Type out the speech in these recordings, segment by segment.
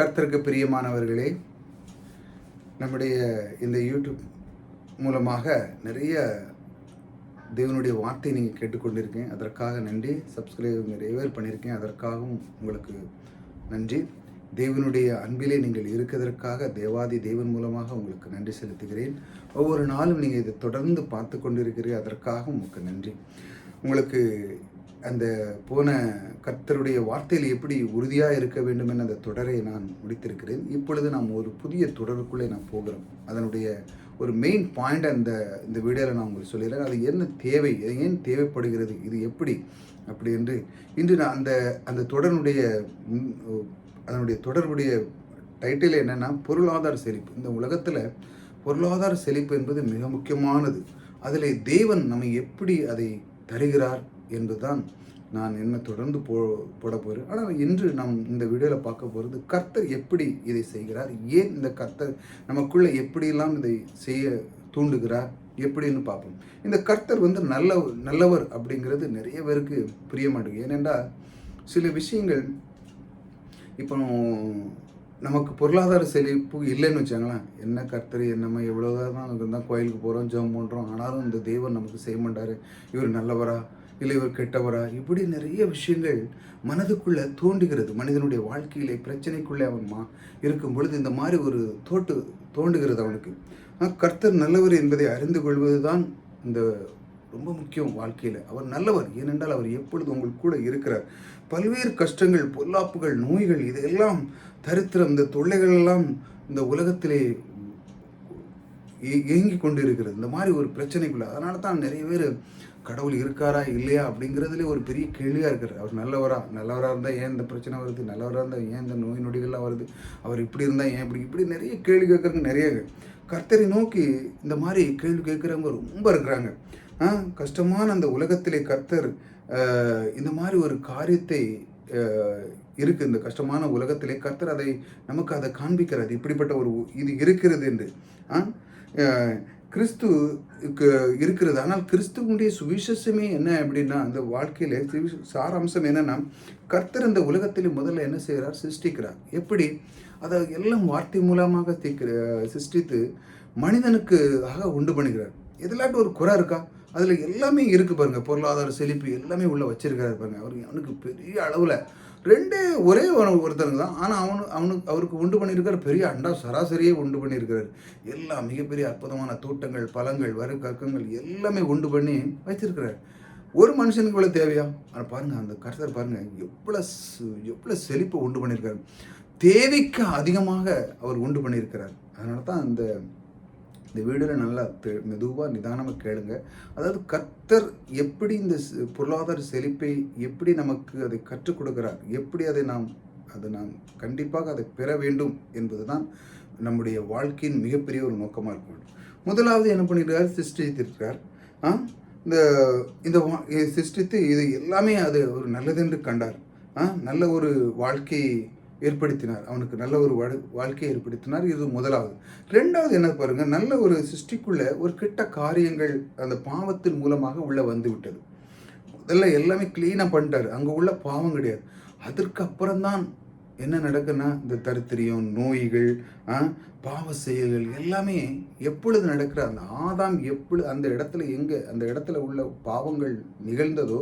கர்த்தருக்கு பிரியமானவர்களே நம்முடைய இந்த யூடியூப் மூலமாக நிறைய தேவனுடைய வார்த்தை நீங்கள் கேட்டுக்கொண்டிருக்கேன் அதற்காக நன்றி. சப்ஸ்கிரைப் நிறைய பேர் பண்ணியிருக்கேன் அதற்காகவும் உங்களுக்கு நன்றி. தேவனுடைய அன்பிலே நீங்கள் இருக்கிறதற்காக தேவாதி தேவன் மூலமாக உங்களுக்கு நன்றி செலுத்துகிறேன். ஒவ்வொரு நாளும் நீங்கள் இதை தொடர்ந்து பார்த்து கொண்டிருக்கிறீர்கள் அதற்காகவும் உங்களுக்கு நன்றி. உங்களுக்கு அந்த போன கர்த்தருடைய வார்த்தையில் எப்படி உறுதியாக இருக்க வேண்டும் என அந்த தொடரை நான் முடித்திருக்கிறேன். இப்பொழுது நாம் ஒரு புதிய தொடருக்குள்ளே நான் போகிறோம். அதனுடைய ஒரு மெயின் பாயிண்ட் அந்த இந்த வீடியோவில் நான் உங்களுக்கு சொல்லிடுறேன். அது என்ன தேவை அது ஏன் தேவைப்படுகிறது இது எப்படி அப்படி என்று இன்று நான் அந்த அந்த தொடருடைய அதனுடைய தொடர்புடைய டைட்டில் என்னென்னா பொருளாதார செழிப்பு. இந்த உலகத்தில் பொருளாதார செழிப்பு என்பது மிக முக்கியமானது. அதில் தேவன் நம்மை எப்படி அதை தருகிறார் என்பதுதான் நான் என்ன தொடர்ந்து போ போட போகிறேன். ஆனால் இன்று நாம் இந்த வீடியோவில் பார்க்க போகிறது கர்த்தர் எப்படி இதை செய்கிறார்? ஏன் இந்த கர்த்தர் நமக்குள்ளே எப்படியெல்லாம் இதை செய்ய தூண்டுகிறார்? எப்படின்னு பார்ப்போம். இந்த கர்த்தர் வந்து நல்ல நல்லவர் அப்படிங்கிறது நிறைய பேருக்கு புரிய மாட்டேங்குது. ஏனென்றால் சில விஷயங்கள் இப்போ நமக்கு பொருளாதார செழிப்பு இல்லைன்னு வச்சாங்களேன். என்ன கர்த்தர் என்னம்மா எவ்வளோதான் தான் இருந்தால் கோயிலுக்கு போகிறோம் ஜெபம் பண்ணுறோம் ஆனாலும் இந்த தெய்வம் நமக்கு செய்ய மாட்டார். இவர் நல்லவரா? இல்லை இவர் கெட்டவரா? இப்படி நிறைய விஷயங்கள் மனதுக்குள்ளே தோண்டுகிறது மனிதனுடைய வாழ்க்கையிலே பிரச்சனைக்குள்ளே அவன் மா இருக்கும் பொழுது இந்த மாதிரி ஒரு தோட்டு தோண்டுகிறது அவனுக்கு. கர்த்தர் நல்லவர் என்பதை அறிந்து கொள்வது தான் இந்த ரொம்ப முக்கியம் வாழ்க்கையில். அவர் நல்லவர் ஏனென்றால் அவர் எப்பொழுது உங்களுக்கு கூட இருக்கிறார். பல்வேறு கஷ்டங்கள் பொல்லாப்புகள் நோய்கள் இதெல்லாம் தரித்திரம் இந்த தொல்லைகள் எல்லாம் இந்த உலகத்திலே இயங்கி ஏங்கி கொண்டு இருக்கிறது இந்த மாதிரி ஒரு பிரச்சனைக்குள்ள. அதனால தான் நிறைய பேர் கடவுள் இருக்காரா இல்லையா அப்படிங்கிறதுலே ஒரு பெரிய கேள்வியாக இருக்கிறது. அவர் நல்லவரா? நல்லவராக இருந்தால் ஏன் இந்த பிரச்சனை வருது? நல்லவராக இருந்தால் ஏன் இந்த நோய் நொடிகள்லாம் வருது? அவர் இப்படி இருந்தால் ஏன் இப்படி? இப்படி நிறைய கேள்வி கேட்குறவங்க நிறைய கர்த்தரை நோக்கி இந்த மாதிரி கேள்வி கேட்குறவங்க ரொம்ப இருக்கிறாங்க. ஆ, கஷ்டமான அந்த உலகத்திலே கர்த்தர் இந்த மாதிரி ஒரு காரியத்தை இருக்குது இந்த கஷ்டமான உலகத்திலே கர்த்தர் அதை நமக்கு அதை காண்பிக்கிறார். இப்படிப்பட்ட ஒரு இது இருக்கிறது என்று. ஆ? கிறிஸ்து இருக்கிறது. ஆனால் கிறிஸ்துவனுடைய சுவிசேஷமே என்ன அப்படின்னா அந்த வாழ்க்கையில் சாராம்சம் என்னென்னா கர்த்தர் இந்த உலகத்தில் முதல்ல என்ன செய்கிறார்? சிருஷ்டிக்கிறார். எப்படி? அதை எல்லாம் வார்த்தை மூலமாக தீக்கிற சிருஷ்டித்து மனிதனுக்கு ஆக உண்டு பண்ணுகிறார். எதிலாட்டும் ஒரு குறை இருக்கா? அதில் எல்லாமே இருக்குது பாருங்கள் பொருளாதார செழிப்பு எல்லாமே உள்ளே வச்சிருக்காரு பாருங்கள் அவர் அவனுக்கு பெரிய அளவில் ரெண்டே ஒரே ஒரு- ஒருத்தனுக்கு தான். ஆனால் அவனு அவனுக்கு அவருக்கு உண்டு பண்ணியிருக்காரு. பெரிய அண்டா சராசரியே உண்டு பண்ணியிருக்கிறார் எல்லாம் மிகப்பெரிய அற்புதமான தோட்டங்கள் பழங்கள் வரு கற்கங்கள் எல்லாமே உண்டு பண்ணி வச்சிருக்கிறார் ஒரு மனுஷனுக்கு இவ்வளோ தேவையா? ஆனால் பாருங்க அந்த கர்த்தர் பாருங்கள் எவ்வளோ எவ்வளோ செழிப்பை உண்டு பண்ணியிருக்காரு. தேவைக்கு அதிகமாக அவர் உண்டு பண்ணியிருக்கிறார். அதனால தான் அந்த இந்த வீடியோவில் நல்லா தெ மெதுவாக நிதானமாக கேளுங்க. அதாவது கர்த்தர் எப்படி இந்த பொருளாதார செழிப்பை எப்படி நமக்கு அதை கற்றுக் கொடுக்கிறார்? எப்படி அதை நாம் அதை நாம் கண்டிப்பாக அதை பெற வேண்டும் என்பதுதான் நம்முடைய வாழ்க்கையின் மிகப்பெரிய ஒரு நோக்கமாக இருக்கும். முதலாவது என்ன பண்ணியிருக்கார் சிருஷ்டித்திருக்கிறார். ஆ? இந்த இந்த வா- சிருஷ்டித்து இது எல்லாமே அது ஒரு நல்லதென்று கண்டார். ஆ? நல்ல ஒரு வாழ்க்கை ஏற்படுத்தினார். அவனுக்கு நல்ல ஒரு வாழ்- வாழ்க்கையை ஏற்படுத்தினார். இது முதலாவது. ரெண்டாவது என்ன பாருங்கள் நல்ல ஒரு சிருஷ்டிக்குள்ள ஒரு கெட்ட காரியங்கள் அந்த பாவத்தின் மூலமாக உள்ள வந்து விட்டது முதல்ல எல்லாமே க்ளீனாக பண்ணிட்டார். அங்கே உள்ள பாவம் கிடையாது. அதற்கப்புறம்தான் என்ன நடக்குன்னா இந்த தரித்திரியம் நோய்கள் ஆ, பாவ செயல்கள் எல்லாமே எப்பொழுது நடக்கிற அந்த ஆதாம் எப்பொழுது அந்த இடத்துல எங்கே அந்த இடத்துல உள்ள பாவங்கள் நிகழ்ந்ததோ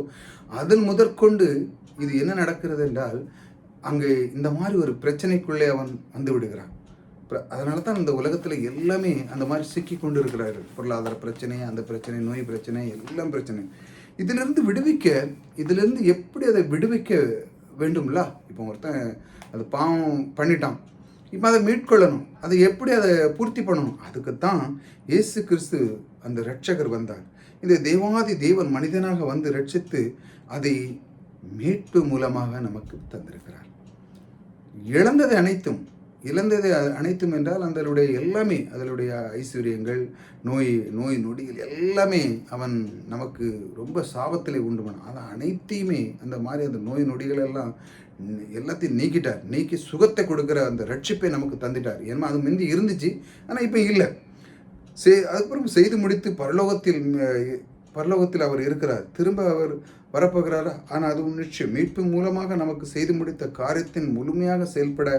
அதன் முதற்கொண்டு இது என்ன நடக்கிறது என்றால் அங்கே இந்த மாதிரி ஒரு பிரச்சனைக்குள்ளே அவன் வந்து விடுகிறான். அதனால தான் இந்த உலகத்தில் எல்லாமே அந்த மாதிரி சிக்கி கொண்டு இருக்கிறாரு பொருளாதார பிரச்சனை அந்த பிரச்சனை நோய் பிரச்சனை எல்லாம் பிரச்சனை. இதிலிருந்து விடுவிக்க இதிலிருந்து எப்படி அதை விடுவிக்க வேண்டும்ல? இப்போ ஒருத்தன் அது பாவம் பண்ணிட்டான். இப்போ அதை மீட்கொள்ளணும் அதை எப்படி அதை பூர்த்தி பண்ணணும்? அதுக்கு தான் இயேசு கிறிஸ்து அந்த ரட்சகர் வந்தார். இந்த தேவாதி தேவன் மனிதனாக வந்து ரட்சித்து அதை மீட்பு மூலமாக நமக்கு தந்திருக்கிறார். இழந்தது அனைத்தும் இழந்தது அனைத்தும் என்றால் அதனுடைய எல்லாமே அதனுடைய ஐஸ்வர்யங்கள் நோய் நோய் நொடிகள் எல்லாமே அவன் நமக்கு ரொம்ப சாபத்தில் உண்டு பண்ணான் அதை அனைத்தையுமே அந்த மாதிரி அந்த நோய் நொடிகள் எல்லாம் எல்லாத்தையும் நீக்கிட்டார். நீக்கி சுகத்தை கொடுக்குற அந்த ரட்சிப்பை நமக்கு தந்துட்டார். ஏன்னா அது முந்தி இருந்துச்சு ஆனால் இப்போ இல்லை. செய் அதுக்கப்புறம் செய்து முடித்து பரலோகத்தில் பரலோகத்தில் அவர் இருக்கிறார். திரும்ப அவர் வரப்போகிறாரா? ஆனால் அதுவும் நிச்சயம். மீட்பு மூலமாக நமக்கு செய்து முடித்த காரியத்தின் முழுமையாக செயல்பட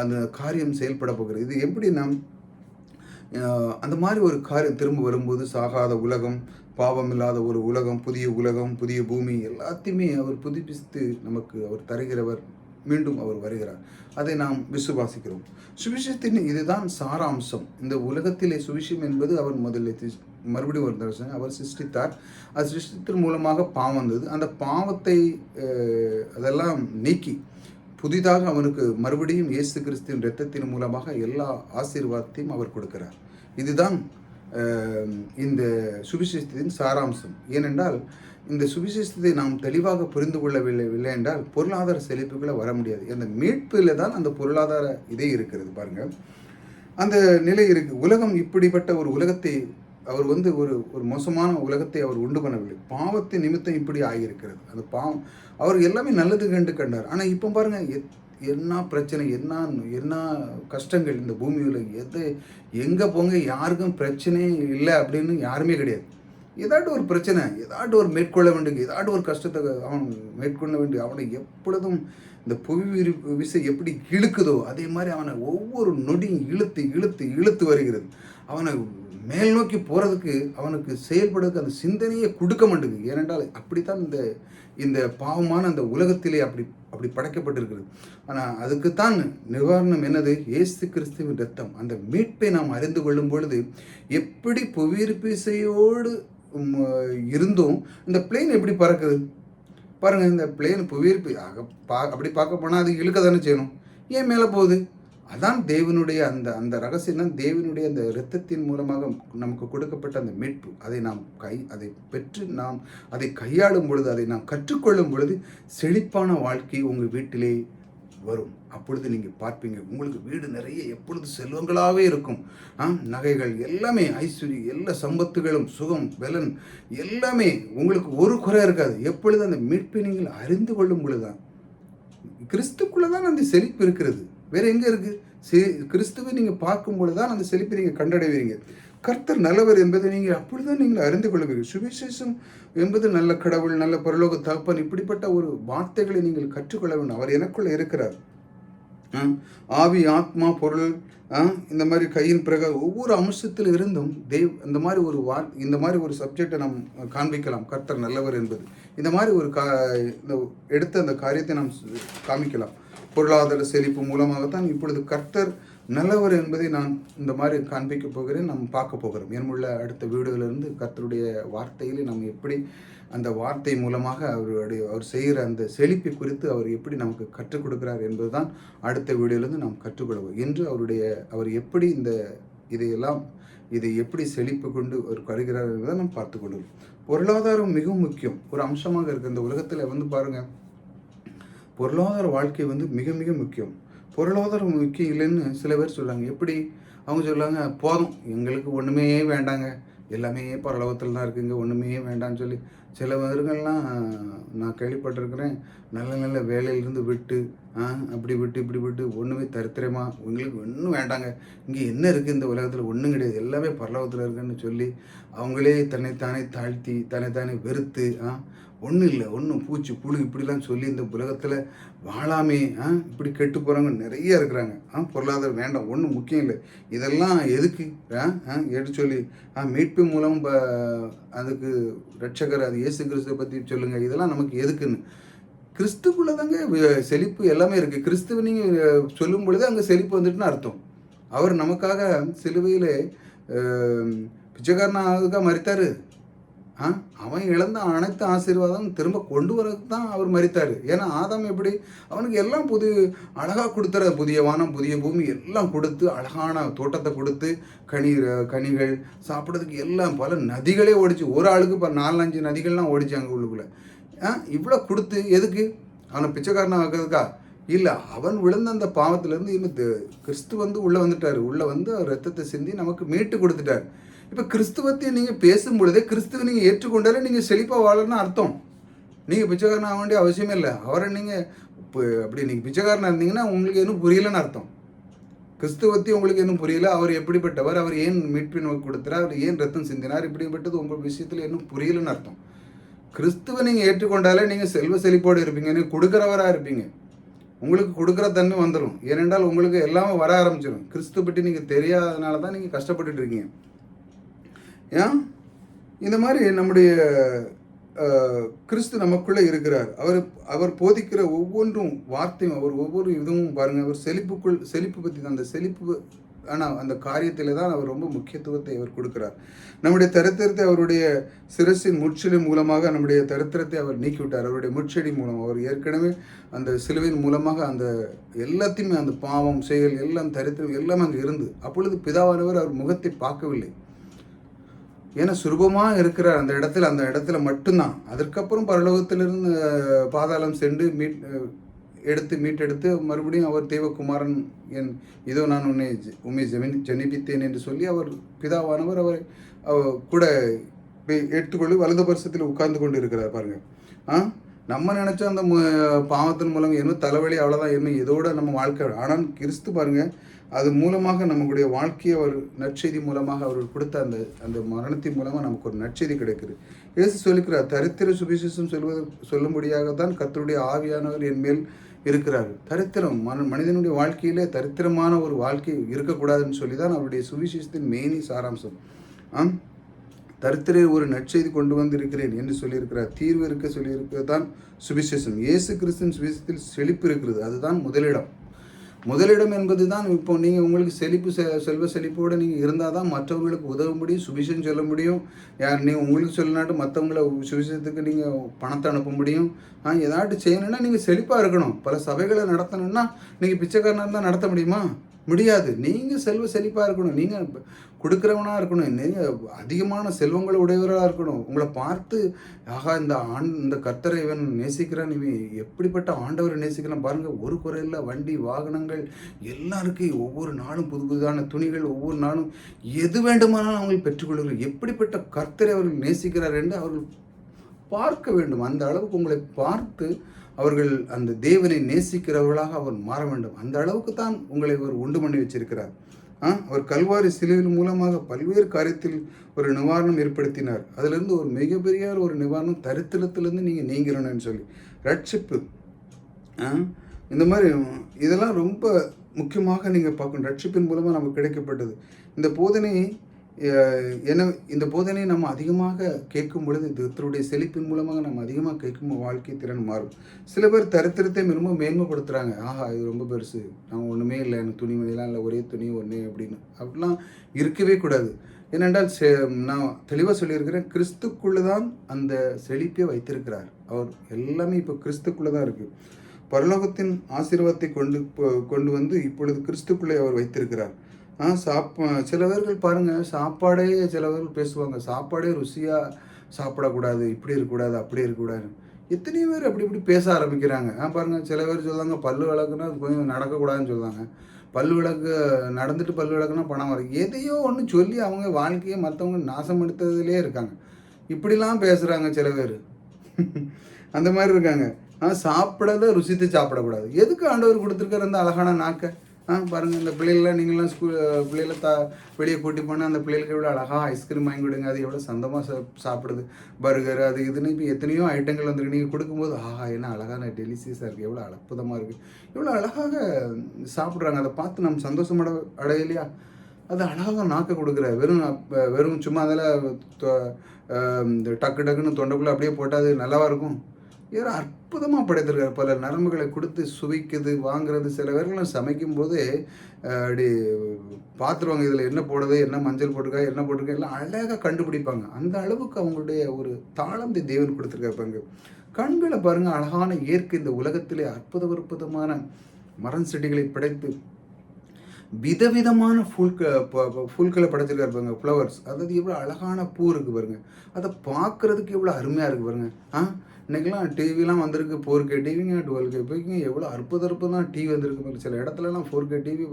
அந்த காரியம் செயல்பட போகிறது. இது எப்படி நாம் அந்த மாதிரி ஒரு காரியம் திரும்ப வரும்போது சாகாத உலகம் பாவம் இல்லாத ஒரு உலகம் புதிய உலகம் புதிய பூமி எல்லாத்தையுமே அவர் புதுப்பித்து நமக்கு அவர் தருகிறவர் மீண்டும் அவர் வருகிறார். அதை நாம் விசுவாசிக்கிறோம். சுவிசேஷத்தின் இதுதான் சாராம்சம். இந்த உலகத்திலே சுவிசேஷம் என்பது அவர் முதலில் மறுபடியும் ஒரு தரிசனம் அவர் சிருஷ்டித்தார். அது சிருஷ்டித்தின் மூலமாக பாவம் வந்தது. அந்த பாவத்தை அதெல்லாம் நீக்கி புதிதாக அவனுக்கு மறுபடியும் இயேசு கிறிஸ்துவின் இரத்தத்தின் மூலமாக எல்லா ஆசீர்வாதத்தையும் அவர் கொடுக்கிறார். இதுதான் இந்த சுவிசேஷத்தின் சாராம்சம். ஏனென்றால் இந்த சுவிசேஷத்தை நாம் தெளிவாக புரிந்து கொள்ளவில்லை இல்லை என்றால் பொருளாதார செழிப்புகளை வர முடியாது. அந்த மீட்பில் தான் அந்த பொருளாதார இதே இருக்கிறது பாருங்கள் அந்த நிலை இருக்கு. உலகம் இப்படிப்பட்ட ஒரு உலகத்தை அவர் வந்து ஒரு ஒரு மோசமான உலகத்தை அவர் உண்டு பண்ணவில்லை. பாவத்தை நிமித்தம் இப்படி ஆகியிருக்கிறது. அந்த பாவம் அவர் எல்லாமே நல்லது கண்டு கண்டார். ஆனால் இப்போ பாருங்க எத்- என்ன பிரச்சனை என்ன என்ன கஷ்டங்கள் இந்த பூமியில்? எது எங்கே போங்க யாருக்கும் பிரச்சனையே இல்லை அப்படின்னு யாருமே கிடையாது. ஏதாட்டு ஒரு பிரச்சனை ஏதாட்டு ஒரு மேற்கொள்ள வேண்டும் ஏதாட்டு ஒரு கஷ்டத்தை அவன் மேற்கொள்ள வேண்டும் அவனை எப்பொழுதும் இந்த புவி விசை எப்படி இழுக்குதோ அதே மாதிரி அவனை ஒவ்வொரு நொடியும் இழுத்து இழுத்து இழுத்து வருகிறது. அவனை மேல் நோக்கி போகிறதுக்கு அவனுக்கு செயல்படுறதுக்கு அந்த சிந்தனையை கொடுக்க மாட்டேங்குது. ஏனென்றால் அப்படித்தான் இந்த இந்த பாவமான அந்த உலகத்திலே அப்படி அப்படி படைக்கப்பட்டிருக்கிறது. ஆனால் அதுக்குத்தான் நிவாரணம் என்னது? இயேசு கிறிஸ்துவின் ரத்தம் அந்த மீட்பை நாம் அறிந்து கொள்ளும் பொழுது எப்படி புவியிருப்பிசையோடு இருந்தும் இந்த பிளேன் எப்படி பறக்குது? பாருங்கள் இந்த பிளேன் புவியீர்ப்பு ஆக பா அப்படி பார்க்க போனால் அது இழுக்க தானே செய்யணும் ஏன் மேலே போகுது? அதான் தேவனுடைய அந்த அந்த ரகசியம் தேவனுடைய அந்த இரத்தத்தின் மூலமாக நமக்கு கொடுக்கப்பட்ட அந்த மீட்பு. அதை நாம் கை அதை பெற்று நாம் அதை கையாளும் பொழுது அதை நாம் கற்றுக்கொள்ளும் பொழுது செழிப்பான வாழ்க்கை உங்கள் வீட்டிலே வரும். அப்பொழுது நீங்கள் பார்ப்பீங்க உங்களுக்கு வீடு நிறைய எப்பொழுது செல்வங்களாகவே இருக்கும். ஆ நகைகள் எல்லாமே ஐஸ்வர்யம் எல்லா சம்பத்துகளும் சுகம் பலன் எல்லாமே உங்களுக்கு ஒரு குறை இருக்காது. எப்பொழுது அந்த மீட்பை நீங்கள் அறிந்து கொள்ளும் பொழுதுதான் கிறிஸ்துக்குள்ளே தான் அந்த செழிப்பு இருக்கிறது. வேற எங்க இருக்கு? செ- கிறிஸ்துவை நீங்க பார்க்கும் பொழுதுதான் அந்த செழிப்பை நீங்க கண்டடைவீங்க. கர்த்தர் நல்லவர் என்பதை நீங்கள் அப்படிதான் நீங்கள் அறிந்து கொள்வீர்கள். சுவிசேஷம் என்பது நல்ல கடவுள் நல்ல பரலோக தகப்பன் இப்படிப்பட்ட ஒரு வார்த்தைகளை நீங்கள் கற்றுக்கொள்ள வேண்டும். அவர் எனக்குள்ள இருக்கிறார். ஆவி ஆத்மா பொருள் இந்த மாதிரி கையின் பிறகு ஒவ்வொரு அம்சத்தில் இருந்தும் தெய்வ் இந்த மாதிரி ஒரு வார் இந்த மாதிரி ஒரு சப்ஜெக்டை நாம் காண்பிக்கலாம். கர்த்தர் நல்லவர் என்பது. இந்த மாதிரி ஒரு கா இந்த எடுத்த அந்த காரியத்தை நாம் காமிக்கலாம். பொருளாதார செழிப்பு மூலமாகத்தான் இப்பொழுது கர்த்தர் நல்லவர் என்பதை நான் இந்த மாதிரி காண்பிக்க போகிறேன். நாம் பார்க்க போகிறோம். ஏன்முள்ள அடுத்த வீடுகளிலிருந்து கர்த்தருடைய வார்த்தையிலே நாம் எப்படி அந்த வார்த்தை மூலமாக அவருடைய அவர் செய்கிற அந்த செழிப்பை குறித்து அவர் எப்படி நமக்கு கற்றுக் கொடுக்கிறார் என்பதுதான் அடுத்த வீடியோலேருந்து நாம் கற்றுக்கொள்வோம் என்று அவருடைய அவர் எப்படி இந்த இதையெல்லாம் இதை எப்படி செழிப்பு கொண்டு அவர் வருகிறார் என்பதை நாம் பார்த்து கொள்வோம். பொருளாதாரம் மிகவும் முக்கியம். ஒரு அம்சமாக இருக்குது இந்த உலகத்தில் வந்து பாருங்கள் பொருளாதார வாழ்க்கை வந்து மிக மிக முக்கியம். பொருளாதாரம் முக்கியம் இல்லைன்னு சில பேர் சொல்லுவாங்க எப்படி? அவங்க சொல்லுவாங்க போதும். எங்களுக்கு ஒன்றுமே வேண்டாங்க. எல்லாமே பரலோகத்தில் தான் இருக்குங்க. ஒன்றுமே வேண்டாம்னு சொல்லி. சில வருங்கள்லாம் நான் கேள்விப்பட்டிருக்கிறேன். நல்ல நல்ல வேலையிலிருந்து விட்டு ஆ அப்படி விட்டு இப்படி விட்டு ஒன்றுமே தரித்திரமா உங்களுக்கு ஒன்றும் வேண்டாங்க. இங்கே என்ன இருக்குது இந்த உலகத்தில்? ஒன்றும் கிடையாது. எல்லாமே பரலோகத்தில் இருக்குன்னு சொல்லி அவங்களே தன்னைத்தானே தாழ்த்தி தன்னைத்தானே வெறுத்து ஆ ஒன்றும் இல்லை ஒன்றும் பூச்சி புழு இப்படிலாம் சொல்லி இந்த உலகத்தில் வாழாமே ஆ இப்படி கெட்டு போகிறவங்க நிறைய இருக்கிறாங்க. ஆ பொருளாதாரம் வேண்டாம் ஒன்றும் முக்கியம் இல்லை. இதெல்லாம் எதுக்கு? ஆ ஆ எடுத்து சொல்லி ஆ மீட்பு மூலம் ப அதுக்கு ரட்சகர் அது இயேசு கிறிஸ்துவை பற்றி சொல்லுங்கள் இதெல்லாம் நமக்கு எதுக்குன்னு? கிறிஸ்துக்குள்ளே தாங்க செழிப்பு எல்லாமே இருக்குது கிறிஸ்துவ நீங்கள் சொல்லும் பொழுது அங்கே செழிப்பு வந்துட்டுன்னு அர்த்தம். அவர் நமக்காக சிலுவையில் பிச்சைக்காரனாக மறித்தார் அவன் இழந்த அனைத்து ஆசீர்வாதம் திரும்ப கொண்டு வரதுக்கு தான் அவர் மறித்தார் ஏன்னா ஆதாம் எப்படி? அவனுக்கு எல்லாம் புது அழகாக கொடுத்துற புதிய வானம் புதிய பூமி எல்லாம் கொடுத்து அழகான தோட்டத்தை கொடுத்து கனி கனிகள் சாப்பிட்றதுக்கு எல்லாம் பல நதிகளே ஓடிச்சு. ஒரு ஆளுக்கு இப்போ நாலு அஞ்சு நதிகள்லாம் ஓடிச்சு அங்கே உள்ளுக்குள்ளே. ஆ? இவ்வளோ கொடுத்து எதுக்கு? அவனை பிச்சைக்காரனாக ஆக்கிறதுக்கா? இல்லை அவன் விழுந்த அந்த பாவத்திலேருந்து இன்னும் கிறிஸ்து வந்து உள்ளே வந்துட்டார். உள்ளே வந்து அவர் ரத்தத்தை சிந்தி நமக்கு மீட்டு கொடுத்துட்டார். இப்போ கிறிஸ்துவத்தை நீங்கள் பேசும் பொழுதே கிறிஸ்துவை நீங்கள் ஏற்றுக்கொண்டாலே நீங்கள் செழிப்பாக வாழணும்னு அர்த்தம். நீங்கள் பிச்சைக்காரன் ஆக வேண்டிய அவசியமே இல்லை. அவரை நீங்கள் இப்போ அப்படி நீங்கள் பிச்சைக்காரனாக இருந்தீங்கன்னா உங்களுக்கு இன்னும் புரியலன்னு அர்த்தம். கிறிஸ்துவத்தை உங்களுக்கு இன்னும் புரியல. அவர் எப்படிப்பட்டவர்? அவர் ஏன் மீட்பின் கொடுத்தார் அவர் ஏன் ரத்தம் சிந்தினார்? இப்படிப்பட்டது உங்கள் விஷயத்தில் இன்னும் புரியலன்னு அர்த்தம். கிறிஸ்துவை நீங்கள் ஏற்றுக்கொண்டாலே நீங்கள் செல்வ செழிப்போடு இருப்பீங்க. நீங்கள் கொடுக்குறவராக இருப்பீங்க. உங்களுக்கு கொடுக்குற தன்மை வந்துடும் ஏனென்றால் உங்களுக்கு எல்லாமே வர ஆரம்பிச்சிடும் கிறிஸ்து பற்றி நீங்கள் தெரியாதனால தான் நீங்கள் கஷ்டப்பட்டுட்டு இருக்கீங்க. ஏன்? இந்த மாதிரி நம்முடைய கிறிஸ்து நமக்குள்ளே இருக்கிறார். அவர் அவர் போதிக்கிற ஒவ்வொன்றும் வார்த்தையும் அவர் ஒவ்வொரு இதுவும் பாருங்கள் அவர் செழிப்புக்குள் செழிப்பு பற்றி தான் அந்த செழிப்பு ஆனால் அந்த காரியத்தில் தான் அவர் ரொம்ப முக்கியத்துவத்தை அவர் கொடுக்கிறார். நம்முடைய தரித்திரத்தை அவருடைய சிரசின் முற்றிலும் மூலமாக நம்முடைய தரித்திரத்தை அவர் நீக்கிவிட்டார். அவருடைய முச்செடி மூலம் அவர் ஏற்கனவே அந்த சிலுவையின் மூலமாக அந்த எல்லாத்தையுமே அந்த பாவம் செயல் எல்லாம் தரித்திரம் எல்லாம் அங்கே இருந்து அப்பொழுது பிதாவானவர் அவர் முகத்தை பார்க்கவில்லை. ஏன்னா சுரூபமாக இருக்கிறார் அந்த இடத்துல அந்த இடத்துல மட்டும்தான். அதற்கப்புறம் பரலோகத்திலிருந்து பாதாளம் சென்று மீட் எடுத்து மீட்டெடுத்து மறுபடியும் அவர் தேவகுமாரன் என் இதோ நான் உன்னை ஜெ- உம்மை ஜெமி ஜனிபித்தேன் என்று சொல்லி அவர் பிதாவானவர் அவரை அவர் கூட போய் எடுத்துக்கொண்டு வலது பரிசத்தில் உட்கார்ந்து கொண்டு இருக்கிறார் பாருங்கள் ஆ? நம்ம நினைச்சோம் அந்த பாவத்தின் மூலம் என்ன தலைவலி அவ்வளோதான் என்ன இதோட நம்ம வாழ்க்கை. ஆனால் கிறிஸ்து பாருங்க அது மூலமாக நம்மளுடைய வாழ்க்கையை அவர் நற்செய்தி மூலமாக அவர் கொடுத்த அந்த அந்த மரணத்தின் மூலமாக நமக்கு ஒரு நற்செய்தி கிடைக்குது. இயேசு சொல்லிக்கிறார் தரித்திர சுவிசேஷம் சொல்வது சொல்லும்படியாக தான் கத்தருடைய ஆவியானவர் என் மேல் இருக்கிறார். தரித்திரம் மன மனிதனுடைய வாழ்க்கையிலே தரித்திரமான ஒரு வாழ்க்கை இருக்கக்கூடாதுன்னு சொல்லி தான் அவருடைய சுவிசேஷத்தின் மெயினி சாராம்சம். ஆ தரித்திரை ஒரு நற்செய்தி கொண்டு வந்திருக்கிறேன் என்று சொல்லியிருக்கிறார் தீர்வு இருக்க சொல்லியிருக்கிறது தான் சுவிசேஷம். இயேசு கிறிஸ்துவின் சுவிசேஷத்தில் செழிப்பு இருக்கிறது. அதுதான் முதலிடம். முதலிடம் என்பது தான் இப்போ நீங்கள் உங்களுக்கு செழிப்பு செ- செல்வ செழிப்போடு நீங்கள் இருந்தால் தான் மற்றவங்களுக்கு உதவ முடியும் சுபிஷம் சொல்ல முடியும். யார் நீங்கள் உங்களுக்கு சொல்லினாட்டு மற்றவங்கள சுவிசேஷத்துக்கு நீங்கள் பணத்தை அனுப்ப முடியும். ஏதாட்டு செய்யணும்னா நீங்கள் செழிப்பாக இருக்கணும். பல சபைகளை நடத்தணும்னா நீங்கள் பிச்சைக்காரனாக இருந்தால் நடத்த முடியுமா? முடியாது. நீங்கள் செல்வ செழிப்பாக இருக்கணும். நீங்கள் கொடுக்குறவனாக இருக்கணும். நீங்கள் அதிகமான செல்வங்களை உடையவராக இருக்கணும். உங்களை பார்த்து ஆகா இந்த ஆண் இந்த கர்த்தரை இவன் நேசிக்கிறான். இவன் எப்படிப்பட்ட ஆண்டவரை நேசிக்கிறான்? பாருங்கள் ஒரு குறையில் வண்டி வாகனங்கள் எல்லாம் ஒவ்வொரு நாளும் புது புதுதான துணிகள் ஒவ்வொரு நாளும் எது வேண்டுமானாலும் அவங்கள் பெற்றுக்கொள்கிறார்கள் எப்படிப்பட்ட கர்த்தரை அவர்கள் நேசிக்கிறார் என்று அவர்கள் பார்க்க வேண்டும். அந்த அளவுக்கு உங்களை பார்த்து அவர்கள் அந்த தேவனை நேசிக்கிறவர்களாக அவர் மாற வேண்டும். அந்த அளவுக்கு தான் உங்களை அவர் உண்டு பண்ணி வச்சிருக்கிறார். ஆ? அவர் கல்வாரி சிலுவின் மூலமாக பல்வேறு காரியத்தில் ஒரு நிவாரணம் ஏற்படுத்தினார். அதுலேருந்து ஒரு மிகப்பெரிய ஒரு நிவாரணம் தரித்திரத்திலிருந்து நீங்கள் நீங்கிறணும்னு சொல்லி. ரட்சிப்பு. இந்த மாதிரி இதெல்லாம் ரொம்ப முக்கியமாக நீங்கள் பார்க்கணும். ரட்சிப்பின் மூலமாக நமக்கு கிடைக்கப்பட்டது. இந்த போதனை என இந்த போதனை நம்ம அதிகமாக கேட்கும் பொழுது கர்த்தருடைய செழிப்பின் மூலமாக நம்ம அதிகமாக கேட்கும் வாழ்க்கை திறன் மாறும். சில பேர் தரித்திரத்தை ரொம்ப மேன்மைப்படுத்துகிறாங்க ஆஹா இது ரொம்ப பெருசு. நான் ஒன்றுமே இல்லை. எனக்கு துணிமணிலாம் இல்லை ஒரே துணி ஒன்றே அப்படின்னு. அப்படிலாம் இருக்கவே கூடாது. ஏனென்றால் செ நான் தெளிவாக சொல்லியிருக்கிறேன் கிறிஸ்துக்குள்ளே தான் அந்த செழிப்பை வைத்திருக்கிறார். அவர் எல்லாமே இப்போ கிறிஸ்துக்குள்ளே தான் இருக்குது பரலோகத்தின் ஆசீர்வாதத்தை கொண்டு போ- கொண்டு வந்து இப்பொழுது கிறிஸ்துக்குள்ளே அவர் வைத்திருக்கிறார். ஆ சாப் சிலவர்கள் பாருங்கள் சாப்பாடே சிலவர்கள் பேசுவாங்க. சாப்பாடே ருசியாக சாப்பிடக்கூடாது இப்படி இருக்கக்கூடாது அப்படி இருக்கக்கூடாது. எத்தனையோ பேர் அப்படி இப்படி பேச ஆரம்பிக்கிறாங்க. ஆ பாருங்கள் சில பேர் சொல்லுவாங்க பல்லு விளக்குனா கொஞ்சம் நடக்கக்கூடாதுன்னு சொல்லுவாங்க. பல்லு விளக்கு நடந்துட்டு பல்லு விளக்குனா பணம் வரும். எதையோ ஒன்று சொல்லி அவங்க வாழ்க்கையை மற்றவங்க நாசம் எடுத்ததுலேயே இருக்காங்க. இப்படிலாம் பேசுகிறாங்க சில பேர். அந்த மாதிரி இருக்காங்க. ஆனால் சாப்பிடத ருசித்து சாப்பிடக்கூடாது. எதுக்கு ஆண்டவர் கொடுத்துருக்காரு அந்த அழகான நாக்கை? ஆ பாருங்கள் இந்த பிள்ளைகள்லாம் நீங்களாம் ஸ்கூல் பிள்ளைகளை தா வெளியே கூட்டி போனால் அந்த பிள்ளைகளுக்கு எவ்வளோ அழகாக ஐஸ்கிரீம் வாங்கி கொடுங்க அது எவ்வளோ சந்தமாக சா சாப்பிடுது. பர்கர் அது இதுன்னு இப்போ எத்தனையோ ஐட்டங்கள் வந்துருக்கு. நீங்கள் கொடுக்கும்போது ஆஹா என்ன அழகான டெலிசியஸாக இருக்குது எவ்வளோ அற்புதமாக இருக்குது எவ்வளோ அழகாக சாப்பிட்றாங்க. அதை பார்த்து நம்ம சந்தோஷம் அட அடையலையா? அது அழகாக நாக்க கொடுக்குற வெறும் வெறும் சும்மா அதில் இந்த டக்கு டக்குன்னு தொண்டைக்குள்ளே அப்படியே போட்டால் அது நல்லாவா இருக்கும்? ஏதோ அற்புதமாக படைத்திருக்கார் பல. நரம்புகளை கொடுத்து சுவைக்குது வாங்குறது. சில பேர்லாம் சமைக்கும்போது அப்படி பார்த்துருவாங்க இதில் என்ன போடுது என்ன மஞ்சள் போட்டிருக்கா என்ன போட்டிருக்கா எல்லாம் அழகாக கண்டுபிடிப்பாங்க. அந்த அளவுக்கு அவங்களுடைய ஒரு தாளந்தி தேவன் கொடுத்துருக்காரு பாருங்க. கண்களை பாருங்கள் அழகான இயற்கை. இந்த உலகத்திலே அற்புத அற்புதமான மரம் செடிகளை படைத்து விதவிதமான ஃபுல்க ஃபுல்களை படைச்சிருக்காரு பாருங்க. ஃப்ளவர்ஸ் அதாவது எவ்வளோ அழகான பூ இருக்குது பாருங்க. அதை பார்க்குறதுக்கு எவ்வளோ அருமையாக இருக்குது பாருங்க. ஆ? இன்றைக்கெல்லாம் டிவிலாம் வந்திருக்கு ஃபோர் கே டிவிங்க டுவெல் கே போய்க்குங்க எவ்வளோ அற்புத அற்புதம் டிவி வந்திருக்கு சில இடத்துலலாம் four K TV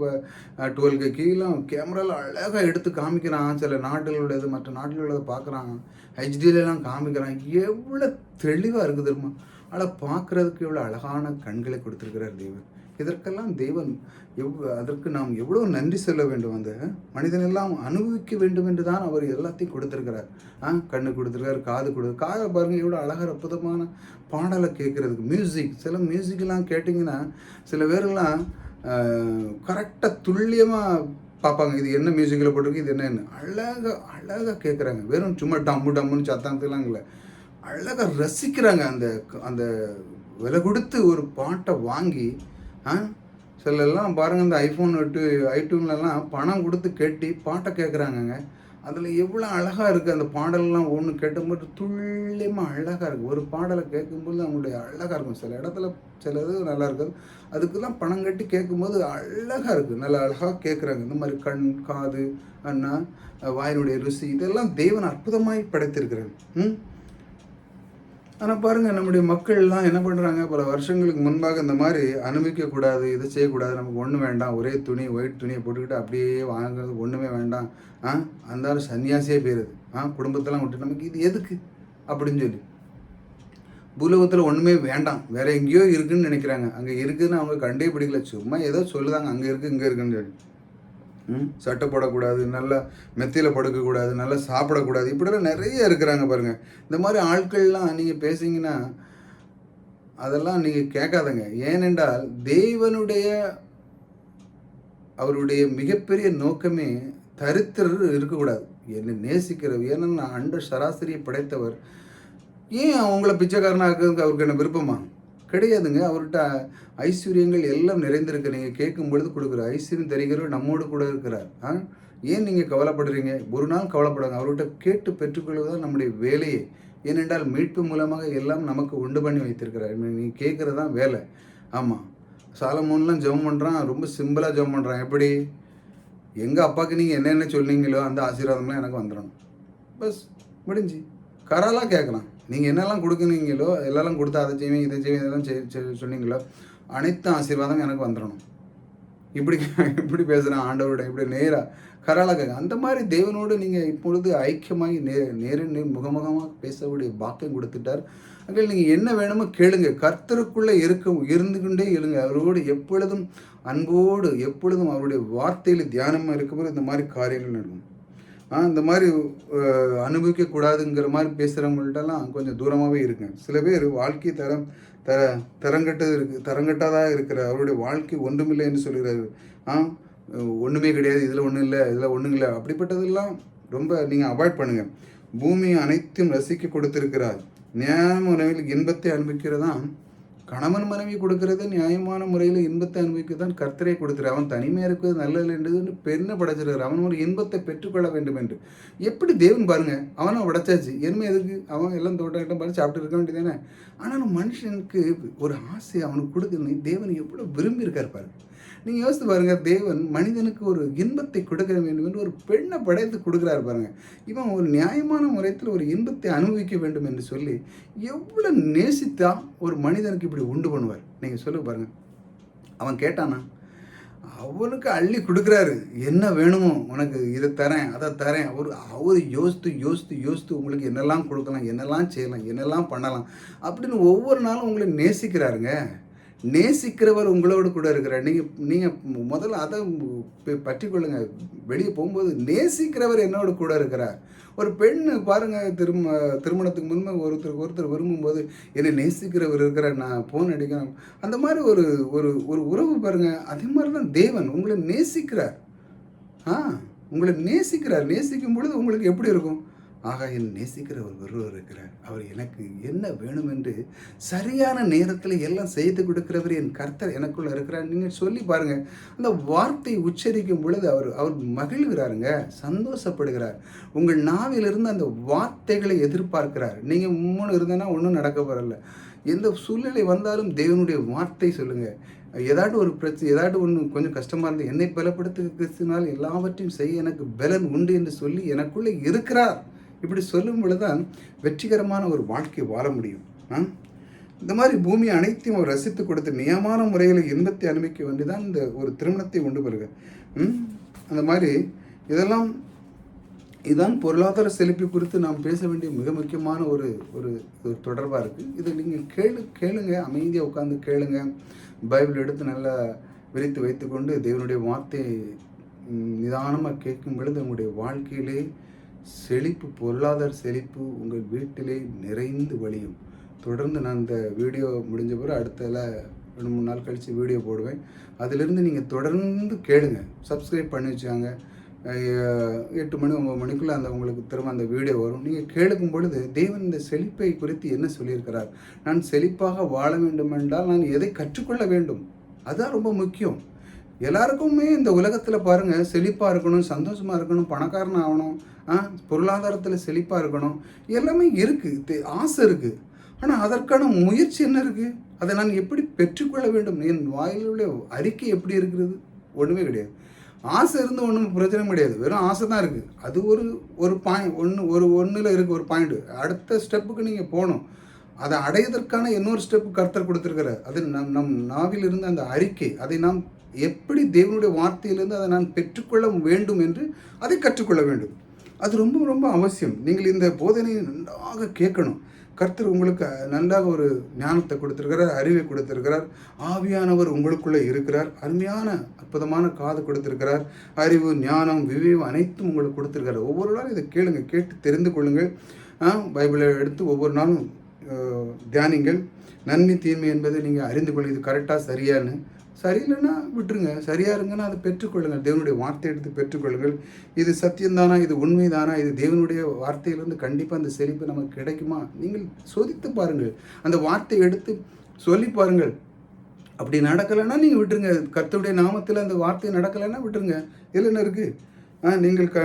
twelve K கீழெலாம் கேமராவில் அழகாக எடுத்து காமிக்கிறான். சில நாடுகளுடையது மற்ற நாடுகளோட பார்க்குறாங்க ஹெச்டிலலாம் காமிக்கிறான். எவ்வளோ தெளிவாக இருக்குது தெரியுமா? ஆனால் பார்க்குறதுக்கு எவ்வளோ அழகான கண்களை கொடுத்துருக்கிறார் தேவன் இதற்கெல்லாம் தேவன் எவ் அதற்கு நாம் எவ்வளோ நன்றி சொல்ல வேண்டும்? அந்த மனிதனெல்லாம் அனுபவிக்க வேண்டும் என்று தான் அவர் எல்லாத்தையும் கொடுத்துருக்கிறார். ஆ கண்ணு கொடுத்துருக்காரு காது கொடு காதை பாருங்கள் எவ்வளோ அழகாக அற்புதமான பாடலை கேட்குறதுக்கு. மியூசிக் சில மியூசிக்கெல்லாம் கேட்டிங்கன்னா சில பேரெல்லாம் கரெக்டாக துல்லியமாக பார்ப்பாங்க. இது என்ன மியூசிக்கில் போட்டிருக்கு இது என்னன்னு அழகாக அழகாக கேட்குறாங்க. வெறும் சும்மா டம்மு டம்முன்னு சத்தாங்கலாம் இல்லை. அழகாக ரசிக்கிறாங்க. அந்த அந்த விலை கொடுத்து ஒரு பாட்டை வாங்கி ஆ? சிலெல்லாம் பாருங்கள் இந்த ஐஃபோன் எட்டு ஐடூன்லலாம் பணம் கொடுத்து கட்டி பாட்டை கேட்குறாங்கங்க அதில் எவ்வளோ அழகாக இருக்குது அந்த பாடலெலாம் ஒன்று கேட்டும்போது துல்லியமாக அழகாக இருக்குது ஒரு பாடலை கேட்கும்போது அவங்களுடைய அழகாக இருக்கும். சில இடத்துல சில இது நல்லா இருக்குது. அதுக்கெல்லாம் பணம் கட்டி கேட்கும்போது அழகாக இருக்குது நல்லா அழகாக கேட்குறாங்க இந்த மாதிரி கண் காது அண்ணா வாயினுடைய ருசி இதெல்லாம் தெய்வன் அற்புதமாய் படைத்திருக்கிறாங்க ம்? ஆனால் பாருங்கள் நம்முடைய மக்கள்லாம் என்ன பண்ணுறாங்க பல வருஷங்களுக்கு முன்பாக இந்த மாதிரி அனுபவிக்கக்கூடாது இதை செய்யக்கூடாது நமக்கு ஒன்றும் வேண்டாம் ஒரே துணி ஒயிட் துணியை போட்டுக்கிட்டு அப்படியே வாங்குறது ஒன்றுமே வேண்டாம். ஆ அந்த சன்னியாசியே போயிருது. ஆ குடும்பத்தெல்லாம் விட்டு நமக்கு இது எதுக்கு? அப்படின்னு சொல்லி. பூலோகத்தில் ஒன்றுமே வேண்டாம். வேறு எங்கேயோ இருக்குதுன்னு நினைக்கிறாங்க. அங்கே இருக்குதுன்னு அவங்க கண்டே பிடிக்கல. சும்மா ஏதோ சொல்லுதாங்க. அங்கே இருக்குது இங்கே இருக்குன்னு சொல்லி. சட்டை போடக்கூடாது நல்லா மெத்தையில் படுக்கக்கூடாது நல்லா சாப்பிடக்கூடாது. இப்படிலாம் நிறைய இருக்கிறாங்க பாருங்கள் இந்த மாதிரி ஆட்கள்லாம் நீங்கள் பேசிங்கன்னா அதெல்லாம் நீங்கள் கேட்காதங்க. ஏனென்றால் தேவனுடைய அவருடைய மிகப்பெரிய நோக்கமே தரித்திரர் இருக்கக்கூடாது. என்னை நேசிக்கிறவர் ஏன்னா அண்ட சராசரியை படைத்தவர். ஏன் அவங்கள பிச்சைக்காரனாக்குறதுக்கு அவருக்கு என்ன விருப்பமா? கிடையாதுங்க. அவர்கிட்ட ஐஸ்வர்யங்கள் எல்லாம் நிறைந்திருக்கு. நீங்கள் கேட்கும் பொழுது கொடுக்குற ஐஸ்வர்யம் தெரிகிறவர் நம்மோடு கூட இருக்கிறார். ஆ? ஏன் நீங்கள் கவலைப்படுறீங்க? ஒரு நாள் கவலைப்படுங்க அவர்கிட்ட கேட்டு பெற்றுக்கொள்வது நம்முடைய வேலையே. ஏனென்றால் மீட்பு மூலமாக எல்லாம் நமக்கு உண்டு பண்ணி வைத்திருக்கிறார். நீ கேட்குறது தான் வேலை. ஆமாம் சாலமோன்லாம் ஜெபம் பண்ணுறான் ரொம்ப சிம்பிளாக ஜெபம் பண்ணுறான் எப்படி? எங்கள் அப்பாவுக்கு நீங்கள் என்னென்ன சொன்னீங்களோ அந்த ஆசீர்வாதம்லாம் எனக்கு வந்துடணும். பஸ் முடிஞ்சு. கராலாக கேட்கலாம். நீங்கள் என்னெல்லாம் கொடுக்குறீங்களோ எல்லாம் கொடுத்து அதை செய்வேன் இதை செய்வேன் இதெல்லாம் சொன்னீங்களோ அனைத்து ஆசீர்வாதம் எனக்கு வந்துடணும். இப்படி இப்படி பேசுகிறேன் ஆண்டவருடைய இப்படி நேராக கராலாக அந்த மாதிரி தேவனோடு நீங்கள் இப்பொழுது ஐக்கியமாகி நே நேர நேர் முகமுகமாக பேசக்கூடிய பாக்கியம் கொடுத்துட்டார். அங்கே நீங்கள் என்ன வேணுமோ கேளுங்க. கர்த்தருக்குள்ளே இருக்க இருந்து கொண்டே இருங்க அவரோடு எப்பொழுதும் அன்போடு எப்பொழுதும் அவருடைய வார்த்தையில் தியானமாக இருக்கும்போது இந்த மாதிரி காரியங்கள் நடக்கும். இந்த மாதிரி அனுபவிக்கக்கூடாதுங்கிற மாதிரி பேசுகிறவங்கள்ட்டலாம் கொஞ்சம் தூரமாகவே இருக்குங்க சில பேர் வாழ்க்கை தரம் தர தரங்கட்டது இருக்கு தரங்கட்டதாக இருக்கிற அவருடைய வாழ்க்கை ஒன்றுமில்லைன்னு சொல்கிறாரு ஆ ஒன்றுமே கிடையாது இதில் ஒன்றும் இல்லை இதில் ஒன்றும் இல்லை. அப்படிப்பட்டதெல்லாம் ரொம்ப நீங்கள் அவாய்ட் பண்ணுங்கள் பூமி அனைத்தும் ரசிக்க கொடுத்திருக்கிறார். நேரம் முறையில் இன்பத்தை அனுபவிக்கிறதான் கணவன் மனைவி கொடுக்கறது நியாயமான முறையில் இன்பத்தை அனுபவிக்க தான் கர்த்தரை கொடுக்குறார். அவன் தனிமையாக இருக்கிறது நல்லது என்று பெண்ணை படைச்சிருக்கிறார். அவன் ஒரு இன்பத்தை பெற்றுக்கொள்ள வேண்டும் என்று. எப்படி தேவன் பாருங்க அவனை உடைச்சாச்சு என்ன எதுக்கு? அவன் எல்லாம் தோட்டம் இட்டம் சாப்பிட்டு இருக்க வேண்டியதானே ஆனாலும் மனுஷனுக்கு ஒரு ஆசை அவனுக்கு கொடுக்குறது தேவன் எவ்வளோ விரும்பி இருக்கார் பாருங்க. நீங்கள் யோசித்து பாருங்கள் தேவன் மனிதனுக்கு ஒரு இன்பத்தை கொடுக்க வேண்டும் என்று ஒரு பெண்ணை படைத்து கொடுக்குறாரு பாருங்கள் இவன் ஒரு நியாயமான முறையில் ஒரு இன்பத்தை அனுபவிக்க வேண்டும் என்று சொல்லி எவ்வளோ நேசித்தா ஒரு மனிதனுக்கு இப்படி உண்டு பண்ணுவார். நீங்கள் சொல்லு பாருங்கள் அவன் கேட்டானா அவனுக்கு அள்ளி கொடுக்குறாரு. என்ன வேணுமோ உனக்கு இதை தரேன் அதை தரேன். அவர் அவர் யோசித்து யோசித்து யோசித்து உங்களுக்கு என்னெல்லாம் கொடுக்கலாம் என்னெல்லாம் செய்யலாம் என்னெல்லாம் பண்ணலாம் அப்படின்னு ஒவ்வொரு நாளும் உங்களை நேசிக்கிறாருங்க. நேசிக்கிறவர் உங்களோடு கூட இருக்கிறார். நீங்கள் நீங்கள் முதல்ல அதை பற்றி கொள்ளுங்க வெளியே போகும்போது நேசிக்கிறவர் என்னோட கூட இருக்கிறார். ஒரு பெண் பாருங்கள் திரும்ப திருமணத்துக்கு முன்பு ஒருத்தருக்கு ஒருத்தர் விரும்பும்போது என்னை நேசிக்கிறவர் இருக்கிற நான் ஃபோன் அடிக்கிறேன் அந்த மாதிரி ஒரு ஒரு ஒரு உறவு பாருங்கள் அதே மாதிரி தான் தேவன் உங்களை நேசிக்கிறார். ஆ உங்களை நேசிக்கிறார். நேசிக்கும் பொழுது உங்களுக்கு எப்படி இருக்கும்? ஆகா என் நேசிக்கிற ஒரு ஒருவர் இருக்கிறார். அவர் எனக்கு என்ன வேணும் என்று சரியான நேரத்தில் எல்லாம் செய்து கொடுக்கிறவர் என் கர்த்தர் எனக்குள்ள இருக்கிறார். நீங்கள் சொல்லி பாருங்கள் அந்த வார்த்தை உச்சரிக்கும் பொழுது அவர் அவர் மகிழ்கிறாருங்க சந்தோஷப்படுகிறார். உங்கள் நாவிலிருந்து அந்த வார்த்தைகளை எதிர்பார்க்கிறார். நீங்கள் மூணு இருந்தேன்னா ஒன்றும் நடக்க போகிறல்ல எந்த சூழ்நிலை வந்தாலும் தேவனுடைய வார்த்தை சொல்லுங்கள் ஏதாட்டு ஒரு பிரச்சனை ஏதாட்டு ஒன்று கொஞ்சம் கஷ்டமாக இருந்து என்னை பலப்படுத்த கிறிஸ்தினால் எல்லாவற்றையும் செய்ய எனக்கு பலன் உண்டு என்று சொல்லி எனக்குள்ளே இருக்கிறார். இப்படி சொல்லும் பொழுதுதான் வெற்றிகரமான ஒரு வாழ்க்கை வாழ முடியும். இந்த மாதிரி பூமி அனைத்தையும் அவர் ரசித்து கொடுத்து நியமான முறையில் இன்பத்தை அனுபவிக்க வேண்டி தான் இந்த ஒரு திருமணத்தை உண்டு பெறுக. அந்த மாதிரி இதெல்லாம் இதுதான் பொருளாதார செழிப்பு குறித்து நாம் பேச வேண்டிய மிக முக்கியமான ஒரு ஒரு தொடர்பாக இருக்குது இதை நீங்கள் கேளு கேளுங்க அமைதியாக உட்காந்து கேளுங்க. பைபிள் எடுத்து நல்லா விரித்து வைத்துக்கொண்டு தேவனுடைய வார்த்தை நிதானமாக கேட்கும் பொழுது உங்களுடைய வாழ்க்கையிலே செழிப்பு பொருளாதார செழிப்பு உங்கள் வீட்டிலே நிறைந்து வழியும். தொடர்ந்து நான் இந்த வீடியோ முடிஞ்ச பிறகு அடுத்தல ரெண்டு மூணு நாள் கழித்து வீடியோ போடுவேன். அதிலிருந்து நீங்கள் தொடர்ந்து கேளுங்க. சப்ஸ்கிரைப் பண்ணி வச்சாங்க எட்டு மணி ஒம்பது மணிக்குள்ளே அந்த உங்களுக்கு திரும்ப அந்த வீடியோ வரும். நீங்கள் கேளுக்கும் பொழுது தேவன் இந்த செழிப்பை குறித்து என்ன சொல்லியிருக்கிறார்? நான் செழிப்பாக வாழ வேண்டும் என்றால் நான் எதை கற்றுக்கொள்ள வேண்டும்? அதுதான் ரொம்ப முக்கியம். எல்லாருக்குமே இந்த உலகத்தில் பாருங்கள் செழிப்பாக இருக்கணும் சந்தோஷமாக இருக்கணும் பணக்காரன் ஆகணும் பொருளாதாரத்தில் செழிப்பாக இருக்கணும் எல்லாமே இருக்குது ஆசை இருக்குது ஆனால் அதற்கான முயற்சி என்ன இருக்குது அதை நான் எப்படி பெற்றுக்கொள்ள வேண்டும்? என் வாயிலுடைய அறிக்கை எப்படி இருக்கிறது? ஒன்றுமே கிடையாது. ஆசை இருந்து ஒன்றும் பிரச்சனை கிடையாது. வெறும் ஆசை தான் இருக்குது அது ஒரு ஒரு பாயிண்ட் ஒன்று ஒரு ஒன்றில் இருக்குது ஒரு பாயிண்ட்டு அடுத்த ஸ்டெப்புக்கு நீங்கள் போகணும். அதை அடையதற்கான இன்னொரு ஸ்டெப்பு கர்த்தர் கொடுத்துருக்கிறார். அது நம் நம் நாவில் இருந்த அந்த அறிக்கை அதை நாம் எப்படி தேவனுடைய வார்த்தையிலிருந்து அதை நான் பெற்றுக்கொள்ள வேண்டும் என்று அதை கற்றுக்கொள்ள வேண்டும். அது ரொம்ப ரொம்ப அவசியம். நீங்கள் இந்த போதனையை நன்றாக கேட்கணும். கர்த்தர் உங்களுக்கு நன்றாக ஒரு ஞானத்தை கொடுத்துருக்கிறார் அறிவை கொடுத்துருக்கிறார். ஆவியானவர் உங்களுக்குள்ளே இருக்கிறார். அருமையான அற்புதமான காது கொடுத்துருக்கிறார். அறிவு ஞானம் விவேகம் அனைத்தும் உங்களுக்கு கொடுத்துருக்கிறார். ஒவ்வொரு நாளும் இதை கேளுங்க கேட்டு தெரிந்து கொள்ளுங்கள். பைபிளை எடுத்து ஒவ்வொரு நாளும் தியானிங்கள். நன்மை தீன்மை என்பதை நீங்கள் அறிந்து கொள்ளுங்கள். இது கரெக்டாக சரியான்னு. சரியில்லைன்னா விட்டுருங்க. சரியாக இருங்கன்னா அதை பெற்றுக்கொள்ளுங்கள். தேவனுடைய வார்த்தை எடுத்து பெற்றுக்கொள்ளுங்கள். இது சத்தியம்தானா இது உண்மைதானா இது தேவனுடைய வார்த்தையிலிருந்து கண்டிப்பாக அந்த செழிப்பு நமக்கு கிடைக்குமா? நீங்கள் சோதித்து பாருங்கள். அந்த வார்த்தையை எடுத்து சொல்லி பாருங்கள். அப்படி நடக்கலைன்னா நீங்கள் விட்டுருங்க. கர்த்தருடைய நாமத்தில் அந்த வார்த்தை நடக்கலைன்னா விட்டுருங்க. இதில் என்ன இருக்குது நீங்கள் க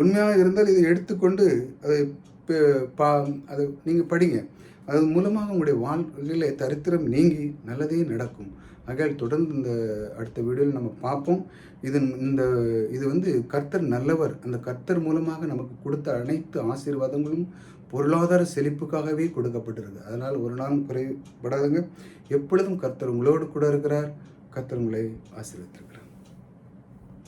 உண்மையாக இருந்தால் இதை எடுத்துக்கொண்டு அதை பா அதை நீங்கள் படிங்க. அது மூலமாக உங்களுடைய வாழ்க்கையில் தரித்திரம் நீங்கி நல்லதே நடக்கும். ஆகையால் தொடர்ந்து இந்த அடுத்த வீடியோவில் நம்ம பார்ப்போம். இது இந்த இது வந்து கர்த்தர் நல்லவர். அந்த கர்த்தர் மூலமாக நமக்கு கொடுத்த அனைத்து ஆசீர்வாதங்களும் பொருளாதார செழிப்புக்காகவே கொடுக்கப்பட்டிருக்கு. அதனால் ஒரு நாளும் குறைபடாதுங்க. எப்பொழுதும் கர்த்தர் உங்களோடு கூட இருக்கிறார். கர்த்தர் உங்களை ஆசீர்வதித்திருக்கிறார்